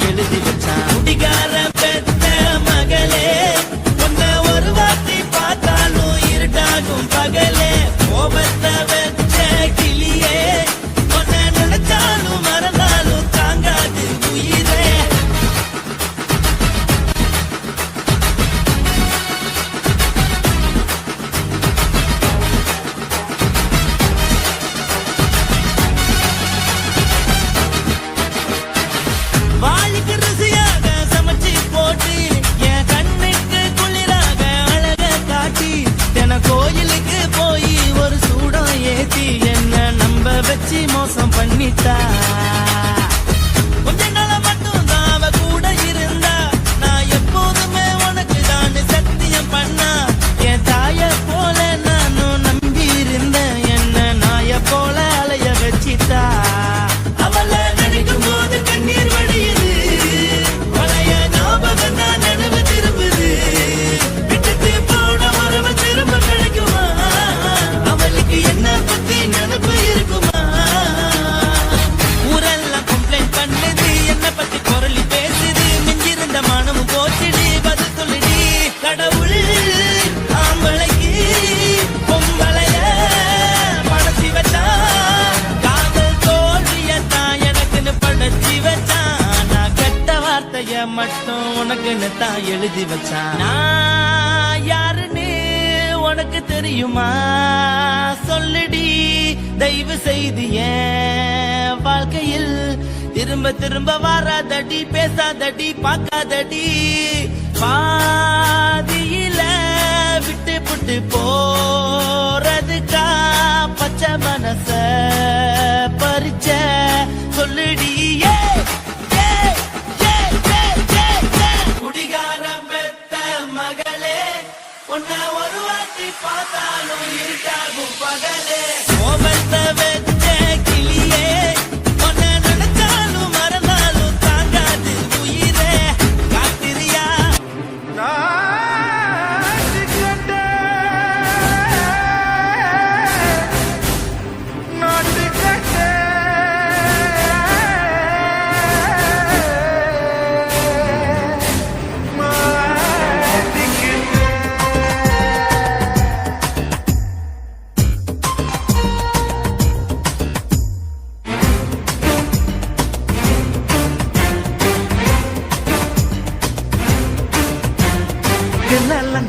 felicidad. வார்த்தைய மட்டும் உனக்குன்னு தான் எழுதி வச்சான். யாருன்னு உனக்கு தெரியுமா? சொல்லுடி தயவு செய்து ஏன் வாழ்க்கையில் திரும்ப திரும்ப வராதடி பேசாதடி பார்க்காதடி. பாதியில விட்டு புட்டு போறதுக்கு Magalhães.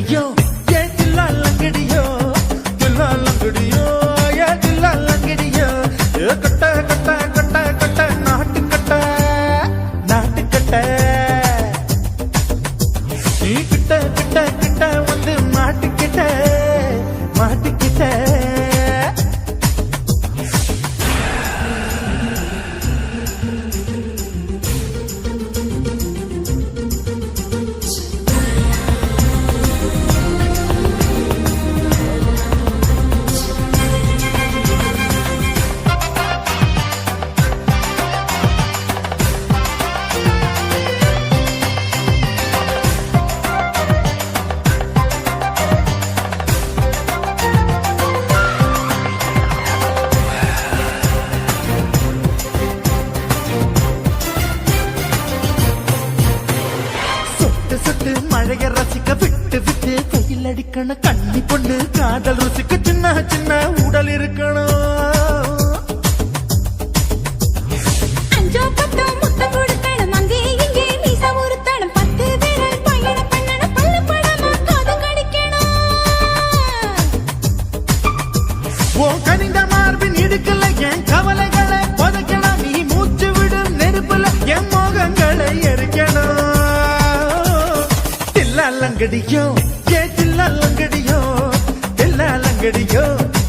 yo. இருக்கணும். கண்ணி பொண்ணு காதல் ருசிக்கு சின்ன சின்ன உடல் இருக்கணும். கனிந்த மார்பின் இடுக்கல என் கவலைகளை புதைக்கலாம் நீ மூச்சு விடும் நெருப்புல என் மோகங்களை எரிக்கணும். தில்லாலங்கடியும்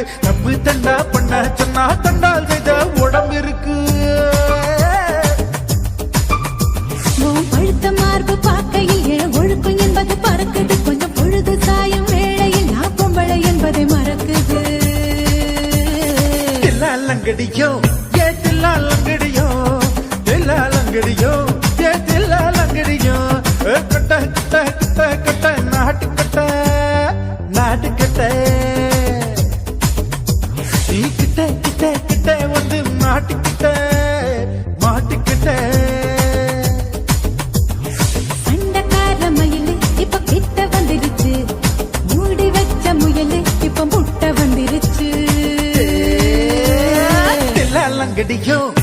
அமைஞ்சிருக்கு தப்பு தண்டா பண்ண சொன்னா தண்டால் செய்த உடம்பு இருக்கு. பழுத்த மார்பு பார்க்கையில் ஒழுக்கம் என்பது பறக்குது. கொஞ்சம் பொழுது சாயும் வேளையில் நான் பொம்பளை என்பதை மறக்குது. தில்லாலங்கடியோ ஏ தில்லாலங்கடியோ தில்லாலங்கடியோ தில்லாலங்கடியோ ஏ தில்லாலங்கடியோ